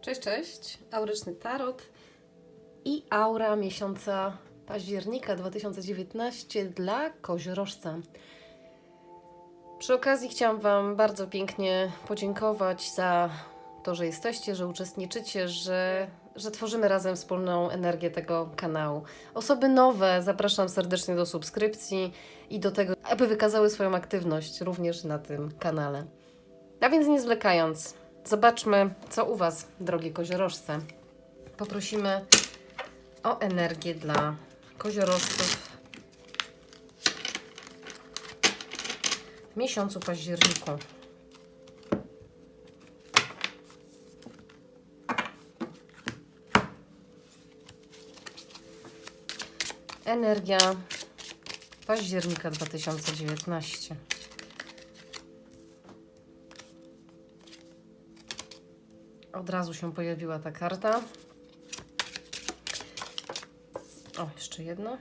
Cześć, cześć. Auryczny Tarot i aura miesiąca października 2019 dla koziorożca. Przy okazji chciałam Wam bardzo pięknie podziękować za to, że jesteście, że uczestniczycie, że, że tworzymy razem wspólną energię tego kanału. Osoby nowe zapraszam serdecznie do subskrypcji i do tego, aby wykazały swoją aktywność również na tym kanale. A więc nie zwlekając, zobaczmy, co u Was, drogie koziorożce. Poprosimy o energię dla koziorożców w miesiącu październiku. Energia października 2019. Od razu się pojawiła ta karta. O, jeszcze jedna.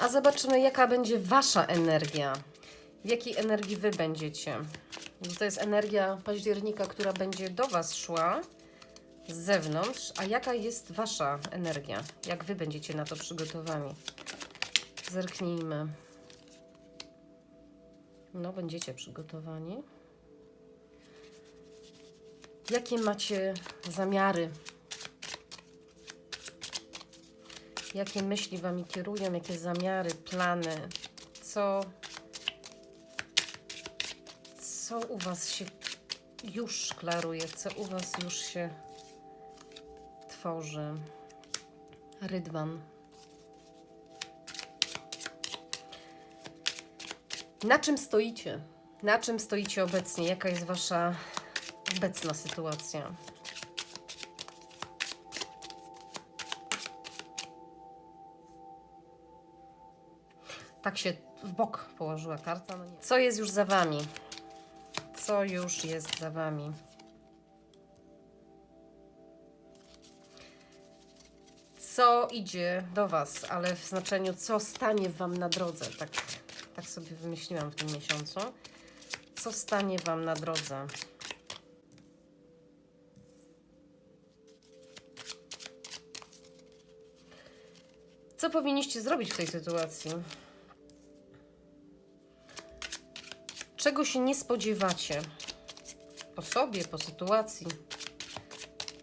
A zobaczymy, jaka będzie Wasza energia. W jakiej energii Wy będziecie. Bo To jest energia października, która będzie do Was szła z zewnątrz. A jaka jest Wasza energia? Jak Wy będziecie na to przygotowani? Zerknijmy. No, będziecie przygotowani. Jakie macie zamiary? Jakie myśli Wami kierują? Jakie zamiary, plany? Co, co u Was się już klaruje? Co u Was już się tworzy? Rydwan. Na czym stoicie? Na czym stoicie obecnie? Jaka jest Wasza obecna sytuacja? Tak się w bok położyła karta. No. Co jest już za Wami? Co już jest za Wami? Co idzie do Was, ale w znaczeniu, co stanie Wam na drodze? Tak, tak sobie wymyśliłam w tym miesiącu. Co stanie Wam na drodze? Co powinniście zrobić w tej sytuacji? Czego się nie spodziewacie? Po sobie, po sytuacji,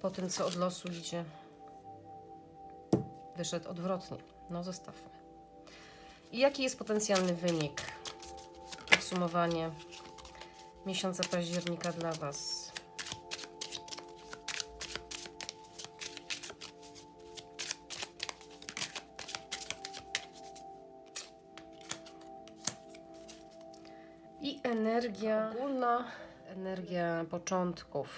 po tym, co od losu idzie. Wyszedł odwrotnie. No, zostawmy. I jaki jest potencjalny wynik? Podsumowanie miesiąca października dla Was. Energia ogólna, energia początków.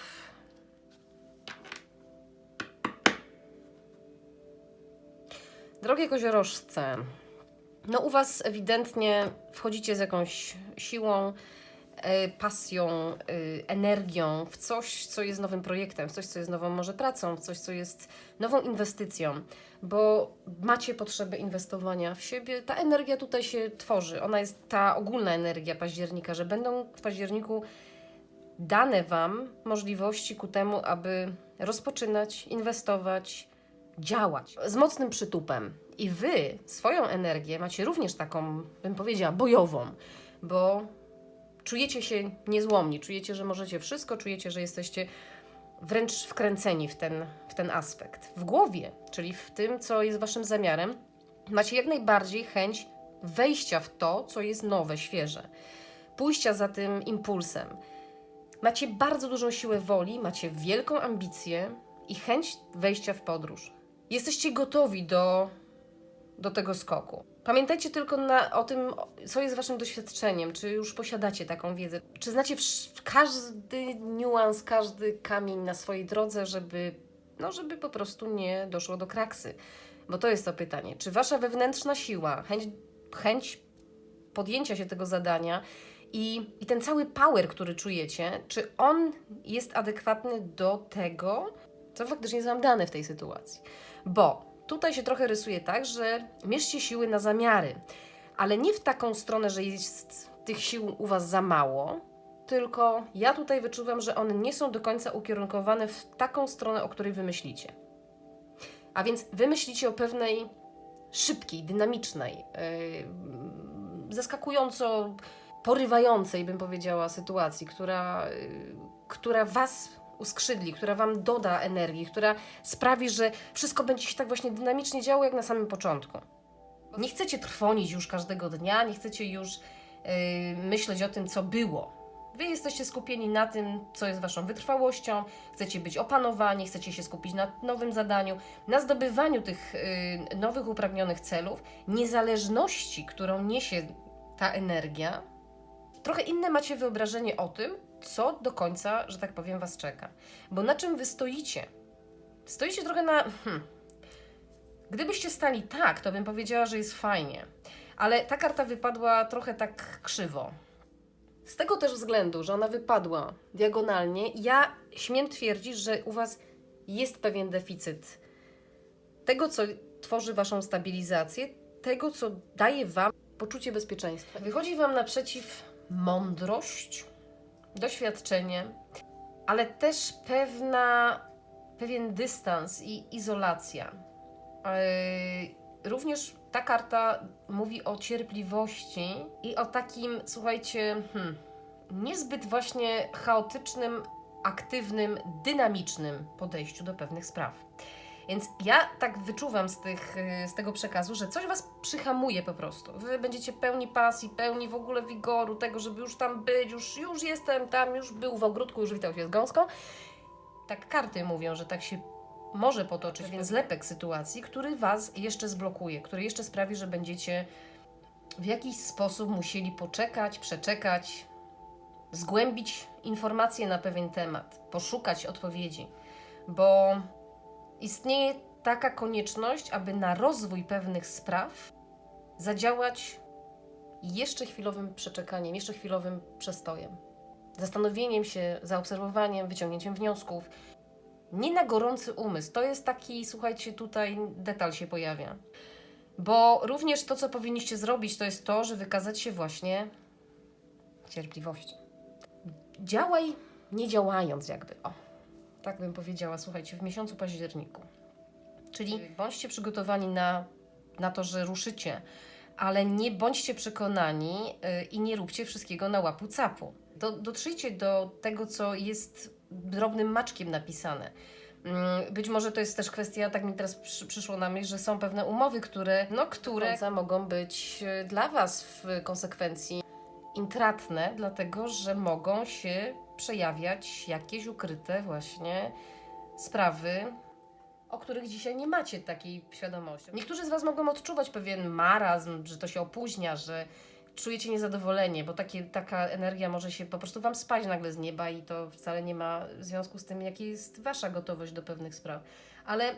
Drogie koziorożce, no u Was ewidentnie wchodzicie z jakąś siłą, pasją, e, energią w coś, co jest nowym projektem, w coś, co jest nową może pracą, w coś, co jest nową inwestycją, bo macie potrzebę inwestowania w siebie. Ta energia tutaj się tworzy. Ona jest ta ogólna energia października, że będą w październiku dane Wam możliwości ku temu, aby rozpoczynać, inwestować, działać z mocnym przytupem. I Wy swoją energię macie również taką, bym powiedziała, bojową, bo czujecie się niezłomni, czujecie, że możecie wszystko, czujecie, że jesteście wręcz wkręceni w ten, w ten aspekt. W głowie, czyli w tym, co jest Waszym zamiarem, macie jak najbardziej chęć wejścia w to, co jest nowe, świeże, pójścia za tym impulsem. Macie bardzo dużą siłę woli, macie wielką ambicję i chęć wejścia w podróż. Jesteście gotowi do, do tego skoku. Pamiętajcie tylko na, o tym, co jest waszym doświadczeniem, czy już posiadacie taką wiedzę, czy znacie każdy niuans, każdy kamień na swojej drodze, żeby, no, żeby po prostu nie doszło do kraksy. Bo to jest to pytanie, czy wasza wewnętrzna siła, chęć, chęć podjęcia się tego zadania i, i ten cały power, który czujecie, czy on jest adekwatny do tego, co faktycznie jest Wam dane w tej sytuacji. Bo tutaj się trochę rysuje tak, że mierzcie siły na zamiary, ale nie w taką stronę, że jest tych sił u Was za mało, tylko ja tutaj wyczuwam, że one nie są do końca ukierunkowane w taką stronę, o której wy myślicie. A więc wy myślicie o pewnej szybkiej, dynamicznej, yy, zaskakująco porywającej, bym powiedziała, sytuacji, która, yy, która was uskrzydli, która wam doda energii, która sprawi, że wszystko będzie się tak właśnie dynamicznie działo, jak na samym początku. Nie chcecie trwonić już każdego dnia, nie chcecie już yy, myśleć o tym, co było. Wy jesteście skupieni na tym, co jest waszą wytrwałością, chcecie być opanowani, chcecie się skupić na nowym zadaniu, na zdobywaniu tych yy, nowych upragnionych celów, niezależności, którą niesie ta energia. Trochę inne macie wyobrażenie o tym, co do końca, że tak powiem, was czeka. Bo na czym wy stoicie? Stoicie trochę na. Hmm, Gdybyście stali tak, to bym powiedziała, że jest fajnie. Ale ta karta wypadła trochę tak krzywo. Z tego też względu, że ona wypadła diagonalnie, ja śmiem twierdzić, że u Was jest pewien deficyt tego, co tworzy Waszą stabilizację, tego, co daje Wam poczucie bezpieczeństwa. Wychodzi Wam naprzeciw mądrość, doświadczenie, ale też pewna, pewien dystans i izolacja. Yy, również ta karta mówi o cierpliwości i o takim, słuchajcie, hmm, niezbyt właśnie chaotycznym, aktywnym, dynamicznym podejściu do pewnych spraw. Więc ja tak wyczuwam z, tych, yy, z tego przekazu, że coś Was przyhamuje po prostu. Wy będziecie pełni pasji, pełni w ogóle wigoru, tego, żeby już tam być, już, już jestem tam, już był w ogródku, już witał się z gąską. Tak karty mówią, że tak się może potoczyć więc zlepek sytuacji, który Was jeszcze zblokuje, który jeszcze sprawi, że będziecie w jakiś sposób musieli poczekać, przeczekać, zgłębić informacje na pewien temat, poszukać odpowiedzi, bo istnieje taka konieczność, aby na rozwój pewnych spraw zadziałać jeszcze chwilowym przeczekaniem, jeszcze chwilowym przestojem, zastanowieniem się, zaobserwowaniem, wyciągnięciem wniosków nie na gorący umysł. To jest taki, słuchajcie, tutaj detal się pojawia. Bo również to, co powinniście zrobić, to jest to, że wykazać się właśnie cierpliwością. Działaj nie działając, jakby. O, tak bym powiedziała, słuchajcie, w miesiącu październiku. Czyli bądźcie przygotowani na, na to, że ruszycie, ale nie bądźcie przekonani yy, i nie róbcie wszystkiego na łapu capu. Do, dotrzyjcie do tego, co jest drobnym maczkiem napisane. Mm, Być może to jest też kwestia, tak mi teraz przy, przyszło na myśl, że są pewne umowy, które, no, które mogą być e, dla Was w konsekwencji intratne, dlatego że mogą się przejawiać jakieś ukryte właśnie sprawy, o których dzisiaj nie macie takiej świadomości. Niektórzy z Was mogą odczuwać pewien marazm, że to się opóźnia, że czujecie niezadowolenie, bo takie, taka energia może się po prostu Wam spaść nagle z nieba i to wcale nie ma związku z tym, jaka jest Wasza gotowość do pewnych spraw. Ale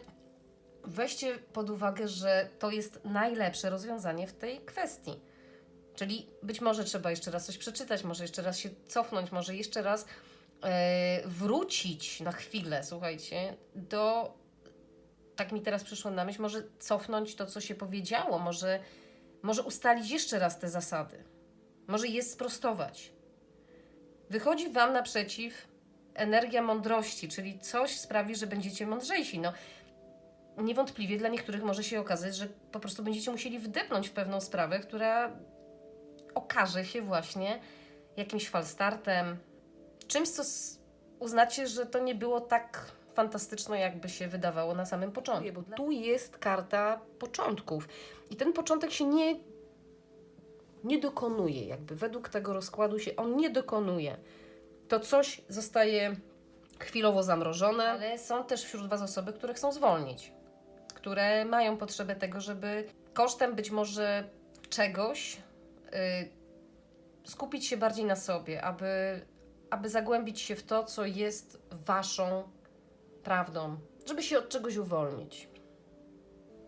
weźcie pod uwagę, że to jest najlepsze rozwiązanie w tej kwestii. Czyli być może trzeba jeszcze raz coś przeczytać, może jeszcze raz się cofnąć, może jeszcze raz e, wrócić na chwilę, słuchajcie, do. Tak mi teraz przyszło na myśl, może cofnąć to, co się powiedziało, może może ustalić jeszcze raz te zasady. Może je sprostować. Wychodzi Wam naprzeciw energia mądrości, czyli coś sprawi, że będziecie mądrzejsi. No, niewątpliwie dla niektórych może się okazać, że po prostu będziecie musieli wdepnąć w pewną sprawę, która okaże się właśnie jakimś falstartem, czymś, co uznacie, że to nie było tak fantastyczne, jakby się wydawało na samym początku. Bo tu jest karta początków. I ten początek się nie, nie dokonuje, jakby według tego rozkładu się on nie dokonuje. To coś zostaje chwilowo zamrożone, ale są też wśród Was osoby, które chcą zwolnić, które mają potrzebę tego, żeby kosztem być może czegoś skupić się bardziej na sobie, aby, aby zagłębić się w to, co jest Waszą prawdą, żeby się od czegoś uwolnić.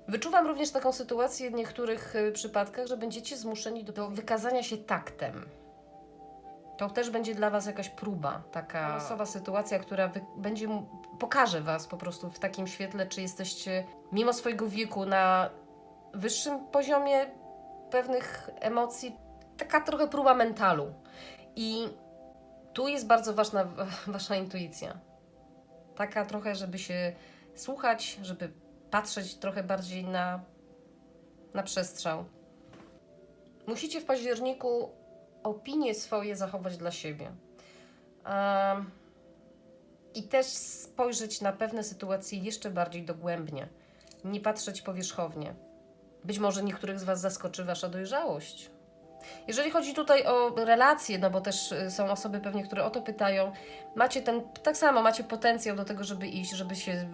Wyczuwam również taką sytuację w niektórych y, przypadkach, że będziecie zmuszeni do, wykazania się taktem. To też będzie dla Was jakaś próba, taka losowa sytuacja, która będzie pokaże Was po prostu w takim świetle, czy jesteście mimo swojego wieku na wyższym poziomie pewnych emocji, taka trochę próba mentalu. I Tu jest bardzo ważna wasza intuicja. Taka trochę, żeby się słuchać, żeby patrzeć trochę bardziej na, na przestrzał. Musicie w październiku opinie swoje zachować dla siebie. Em, I też spojrzeć na pewne sytuacje jeszcze bardziej dogłębnie. Nie patrzeć powierzchownie. Być może niektórych z Was zaskoczy Wasza dojrzałość. Jeżeli chodzi tutaj o relacje, no bo też y, są osoby pewnie, które o to pytają, macie ten, tak samo macie potencjał do tego, żeby iść, żeby się y,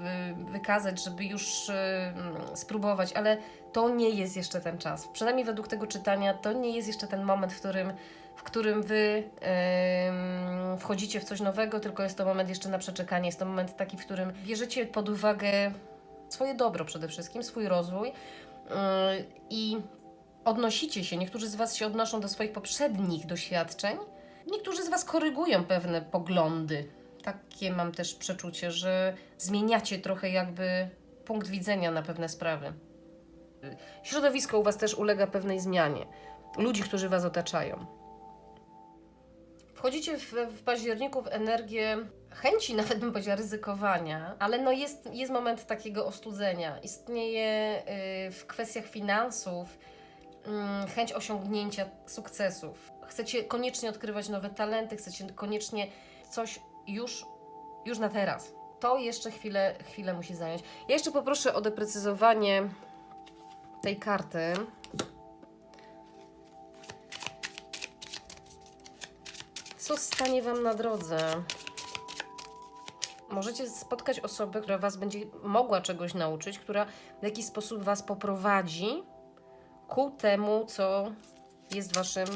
wykazać, żeby już y, mm, spróbować, ale to nie jest jeszcze ten czas. Przynajmniej według tego czytania, to nie jest jeszcze ten moment, w którym, w którym wy wchodzicie w coś nowego, tylko jest to moment jeszcze na przeczekanie. Jest to moment taki, w którym bierzecie pod uwagę swoje dobro przede wszystkim, swój rozwój i odnosicie się, niektórzy z Was się odnoszą do swoich poprzednich doświadczeń, niektórzy z Was korygują pewne poglądy. Takie mam też przeczucie, że zmieniacie trochę jakby punkt widzenia na pewne sprawy. Środowisko u Was też ulega pewnej zmianie. Ludzi, którzy Was otaczają. Wchodzicie w, w październiku w energię chęci, nawet bym powiedziała, ryzykowania, ale no jest, jest moment takiego ostudzenia. Istnieje y, w kwestiach finansów mm, chęć osiągnięcia sukcesów. Chcecie koniecznie odkrywać nowe talenty, chcecie koniecznie coś już, już na teraz. To jeszcze chwilę, chwilę musi zająć. Ja jeszcze poproszę o doprecyzowanie tej karty. Co stanie Wam na drodze? Możecie spotkać osobę, która Was będzie mogła czegoś nauczyć, która w jakiś sposób Was poprowadzi ku temu, co jest Waszym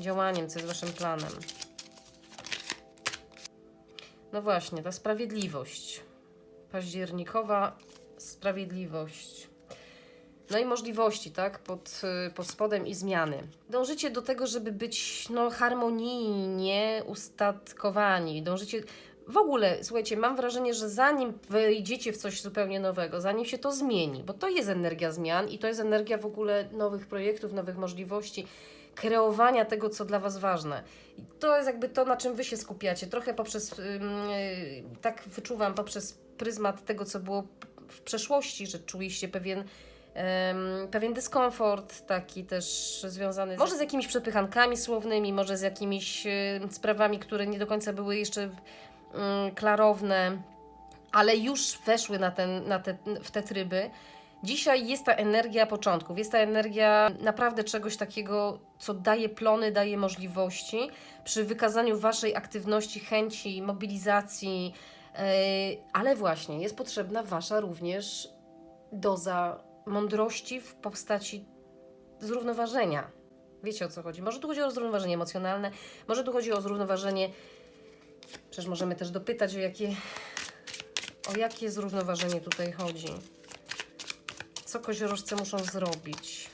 działaniem, co jest Waszym planem. No właśnie, ta sprawiedliwość. Październikowa sprawiedliwość. No i możliwości, tak? Pod, y, pod spodem i zmiany. Dążycie do tego, żeby być no, harmonijnie ustatkowani. Dążycie. W ogóle, słuchajcie, mam wrażenie, że zanim wejdziecie w coś zupełnie nowego, zanim się to zmieni, bo to jest energia zmian i to jest energia w ogóle nowych projektów, nowych możliwości, kreowania tego, co dla Was ważne. I to jest jakby to, na czym Wy się skupiacie. Trochę poprzez, yy, tak wyczuwam, poprzez pryzmat tego, co było w przeszłości, że czuliście pewien pewien dyskomfort, taki też związany z, może z jakimiś przepychankami słownymi, może z jakimiś e, sprawami, które nie do końca były jeszcze klarowne, ale już weszły na, ten, na te, w te tryby. Dzisiaj jest ta energia początków, jest ta energia naprawdę czegoś takiego, co daje plony, daje możliwości przy wykazaniu Waszej aktywności, chęci, mobilizacji, yy, ale właśnie jest potrzebna Wasza również doza mądrości w postaci zrównoważenia. Wiecie o co chodzi? Może tu chodzi o zrównoważenie emocjonalne, może tu chodzi o zrównoważenie. Przecież możemy też dopytać, o jakie, o jakie zrównoważenie tutaj chodzi. Co koziorożce muszą zrobić?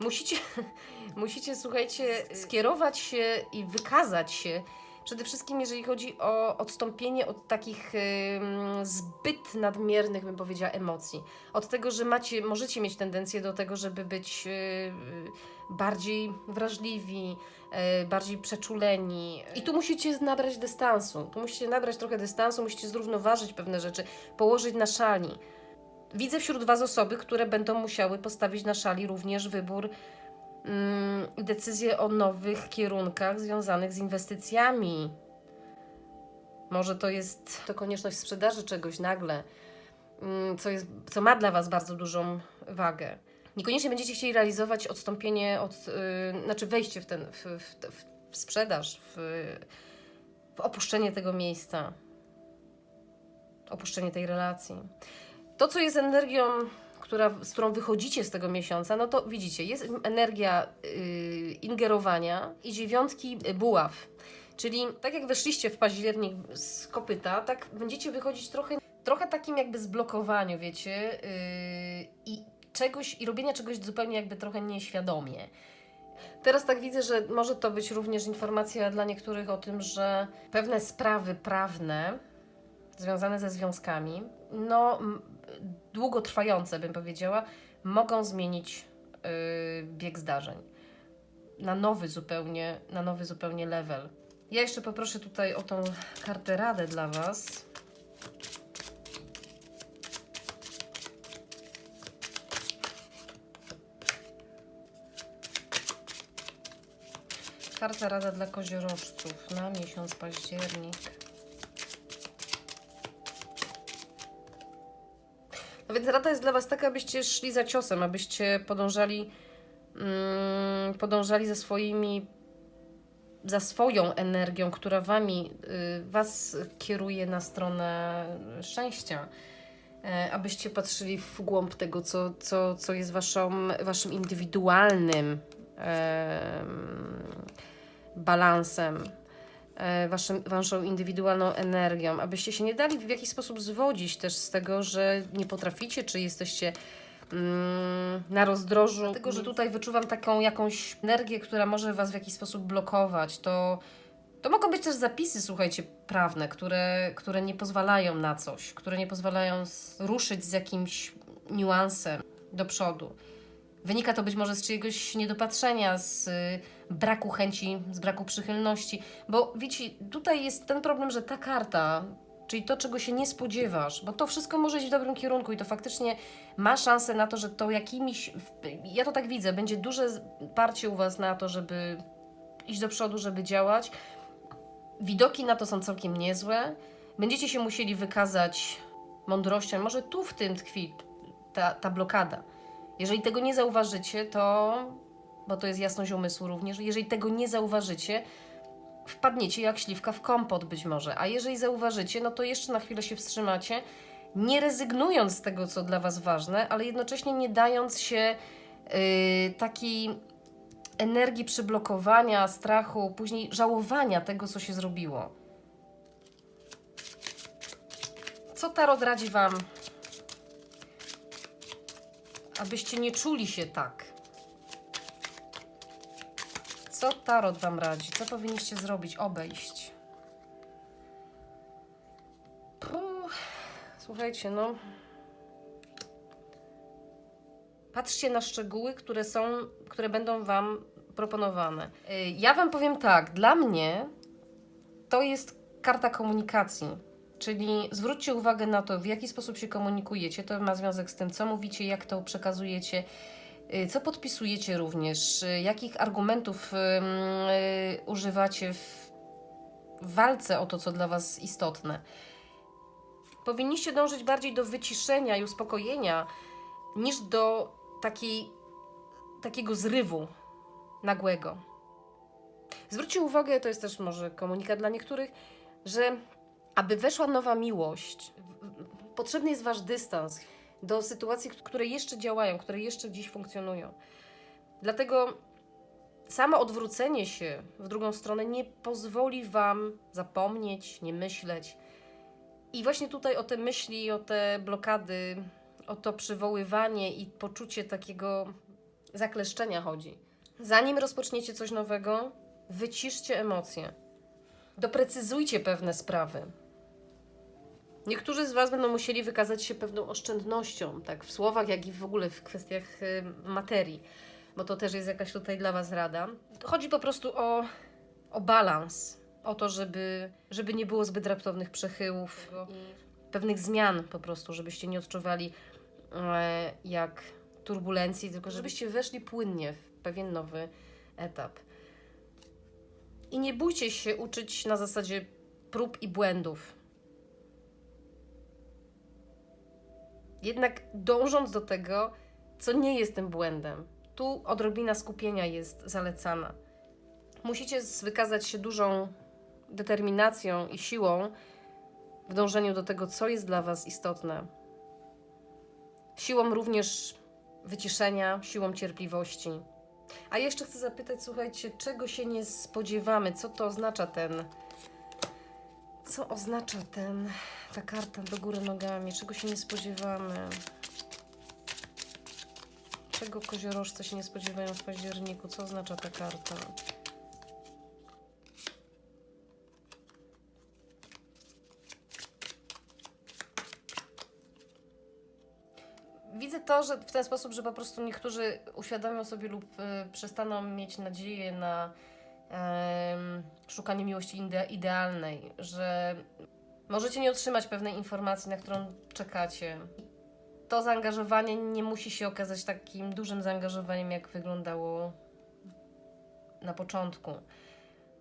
Musicie, musicie, słuchajcie, skierować się i wykazać się. Przede wszystkim, jeżeli chodzi o odstąpienie od takich ym, zbyt nadmiernych, bym powiedziała, emocji. Od tego, że macie, możecie mieć tendencję do tego, żeby być yy, yy, bardziej wrażliwi, yy, bardziej przeczuleni. I tu musicie nabrać dystansu. Tu musicie nabrać trochę dystansu, musicie zrównoważyć pewne rzeczy, położyć na szali. Widzę wśród Was osoby, które będą musiały postawić na szali również wybór mm, i decyzję o nowych kierunkach związanych z inwestycjami. Może to jest to konieczność sprzedaży czegoś nagle, mm, co, jest, co ma dla Was bardzo dużą wagę. Niekoniecznie będziecie chcieli realizować odstąpienie od, yy, znaczy wejście w, ten, w, w, w sprzedaż, w, w opuszczenie tego miejsca, opuszczenie tej relacji. To, co jest energią, która, z którą wychodzicie z tego miesiąca, no to widzicie, jest energia yy, ingerowania i dziewiątki y, buław. Czyli tak jak weszliście w październik z kopyta, tak będziecie wychodzić trochę, trochę takim jakby zblokowaniu, wiecie, yy, i czegoś, i robienia czegoś zupełnie jakby trochę nieświadomie. Teraz tak widzę, że może to być również informacja dla niektórych o tym, że pewne sprawy prawne związane ze związkami, no długotrwające bym powiedziała, mogą zmienić y, bieg zdarzeń na nowy zupełnie, na nowy zupełnie level. Ja jeszcze poproszę tutaj o tą kartę radę dla Was. Karta rada dla koziorożców na miesiąc październik. No więc rada jest dla Was taka, abyście szli za ciosem, abyście podążali, mm, podążali ze swoimi, za swoją energią, która Wami, y, Was kieruje na stronę szczęścia. E, abyście patrzyli w głąb tego, co, co, co jest waszą, Waszym indywidualnym em, balansem, e, waszym, waszą indywidualną energią, abyście się nie dali w jakiś sposób zwodzić też z tego, że nie potraficie, czy jesteście mm, na rozdrożu. Dlatego, że tutaj wyczuwam taką jakąś energię, która może was w jakiś sposób blokować. To, to mogą być też zapisy, słuchajcie, prawne, które, które nie pozwalają na coś, które nie pozwalają ruszyć z jakimś niuansem do przodu. Wynika to być może z czyjegoś niedopatrzenia, z y, braku chęci, z braku przychylności. Bo wiecie, tutaj jest ten problem, że ta karta, czyli to, czego się nie spodziewasz, bo to wszystko może iść w dobrym kierunku i to faktycznie ma szansę na to, że to jakimiś. Ja to tak widzę, będzie duże parcie u Was na to, żeby iść do przodu, żeby działać. Widoki na to są całkiem niezłe. Będziecie się musieli wykazać mądrością. Może tu w tym tkwi ta, ta blokada. Jeżeli tego nie zauważycie, to, bo to jest jasność umysłu również, jeżeli tego nie zauważycie, wpadniecie jak śliwka w kompot być może. A jeżeli zauważycie, no to jeszcze na chwilę się wstrzymacie, nie rezygnując z tego, co dla Was ważne, ale jednocześnie nie dając się yy, takiej energii przyblokowania, strachu, później żałowania tego, co się zrobiło. Co Tarot radzi Wam abyście nie czuli się tak. Co tarot wam radzi? Co powinniście zrobić? Obejść. Puh. Słuchajcie, no. Patrzcie na szczegóły, które są, które będą wam proponowane. Y, Ja wam powiem tak, dla mnie to jest karta komunikacji. Czyli zwróćcie uwagę na to, w jaki sposób się komunikujecie. To ma związek z tym, co mówicie, jak to przekazujecie, y, co podpisujecie również, y, jakich argumentów y, używacie w walce o to, co dla Was istotne. Powinniście dążyć bardziej do wyciszenia i uspokojenia, niż do takiej, takiego zrywu nagłego. Zwróćcie uwagę, to jest też może komunikat dla niektórych, że aby weszła nowa miłość, potrzebny jest wasz dystans do sytuacji, które jeszcze działają, które jeszcze dziś funkcjonują. Dlatego samo odwrócenie się w drugą stronę nie pozwoli wam zapomnieć, nie myśleć. I właśnie tutaj o te myśli, o te blokady, o to przywoływanie i poczucie takiego zakleszczenia chodzi. Zanim rozpoczniecie coś nowego, wyciszcie emocje. Doprecyzujcie pewne sprawy. Niektórzy z Was będą musieli wykazać się pewną oszczędnością, tak w słowach, jak i w ogóle w kwestiach y, materii, bo to też jest jakaś tutaj dla Was rada. Chodzi po prostu o, o balans, o to, żeby, żeby nie było zbyt raptownych przechyłów i pewnych zmian po prostu, żebyście nie odczuwali e, jak turbulencji, tylko żebyście weszli płynnie w pewien nowy etap. I nie bójcie się uczyć na zasadzie prób i błędów. Jednak dążąc do tego, co nie jest tym błędem, tu odrobina skupienia jest zalecana. Musicie wykazać się dużą determinacją i siłą w dążeniu do tego, co jest dla Was istotne. Siłą również wyciszenia, siłą cierpliwości. A jeszcze chcę zapytać, słuchajcie, czego się nie spodziewamy? Co to oznacza ten co oznacza ten, ta karta do góry nogami, czego się nie spodziewamy, czego koziorożce się nie spodziewają w październiku, co oznacza ta karta. Widzę to, że w ten sposób, że po prostu niektórzy uświadomią sobie lub y, przestaną mieć nadzieję na szukanie miłości ide- idealnej, że możecie nie otrzymać pewnej informacji, na którą czekacie. To zaangażowanie nie musi się okazać takim dużym zaangażowaniem, jak wyglądało na początku.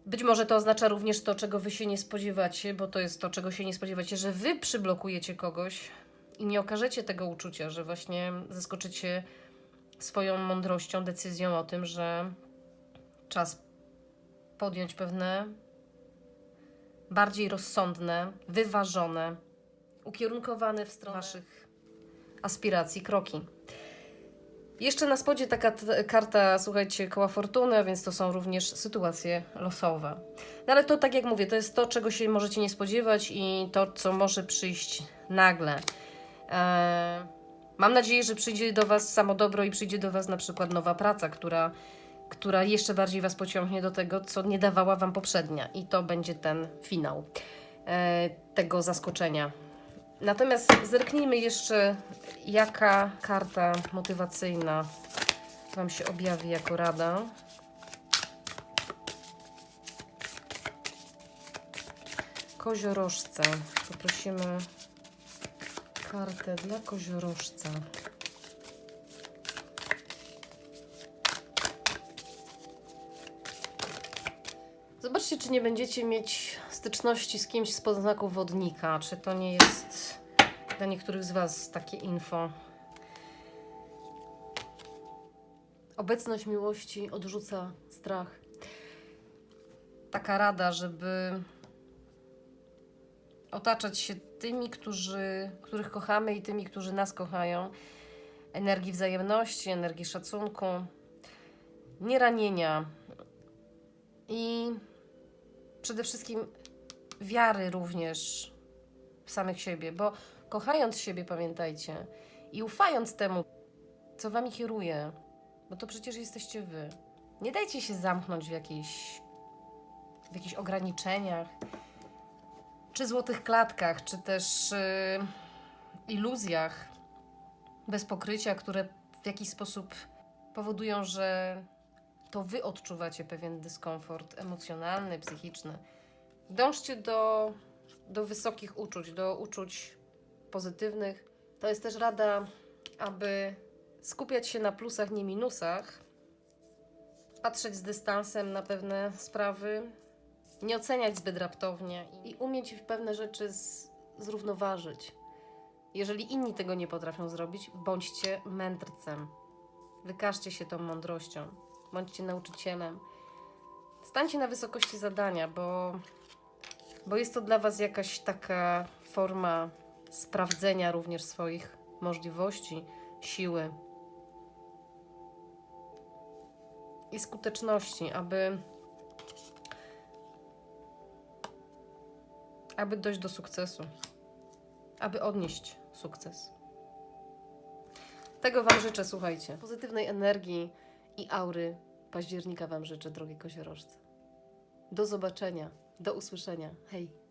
Być może to oznacza również to, czego wy się nie spodziewacie, bo to jest to, czego się nie spodziewacie, że wy przyblokujecie kogoś i nie okażecie tego uczucia, że właśnie zaskoczycie swoją mądrością, decyzją o tym, że czas podjąć pewne bardziej rozsądne, wyważone, ukierunkowane w stronę waszych aspiracji kroki. Jeszcze na spodzie taka karta, słuchajcie, koła fortuny, więc to są również sytuacje losowe. No ale to, tak jak mówię, to jest to, czego się możecie nie spodziewać i to, co może przyjść nagle. Eee, mam nadzieję, że przyjdzie do Was samo dobro i przyjdzie do Was na przykład nowa praca, która, która jeszcze bardziej Was pociągnie do tego, co nie dawała Wam poprzednia. I to będzie ten finał e, tego zaskoczenia. Natomiast zerknijmy jeszcze, jaka karta motywacyjna Wam się objawi jako rada. Koziorożce. Poprosimy kartę dla koziorożca. Zobaczcie, czy nie będziecie mieć styczności z kimś z podznaku wodnika. Czy to nie jest dla niektórych z Was takie info. Obecność miłości odrzuca strach. Taka rada, żeby otaczać się tymi, którzy, których kochamy i tymi, którzy nas kochają. Energii wzajemności, energii szacunku, nieranienia i przede wszystkim wiary również w samych siebie, bo kochając siebie, pamiętajcie, i ufając temu, co wami kieruje, bo to przecież jesteście wy. Nie dajcie się zamknąć w w jakichś ograniczeniach, czy złotych klatkach, czy też yy, iluzjach bez pokrycia, które w jakiś sposób powodują, że to wy odczuwacie pewien dyskomfort emocjonalny, psychiczny. Dążcie do, do wysokich uczuć, do uczuć pozytywnych. To jest też rada, aby skupiać się na plusach, nie minusach, patrzeć z dystansem na pewne sprawy, nie oceniać zbyt raptownie i umieć pewne rzeczy z, zrównoważyć. Jeżeli inni tego nie potrafią zrobić, bądźcie mędrcem. Wykażcie się tą mądrością. Bądźcie nauczycielem. Stańcie na wysokości zadania, bo, bo jest to dla Was jakaś taka forma sprawdzenia również swoich możliwości, siły i skuteczności, aby, aby dojść do sukcesu, aby odnieść sukces. Tego Wam życzę, słuchajcie. Pozytywnej energii i aury października Wam życzę, drogie koziorożce. Do zobaczenia, do usłyszenia. Hej!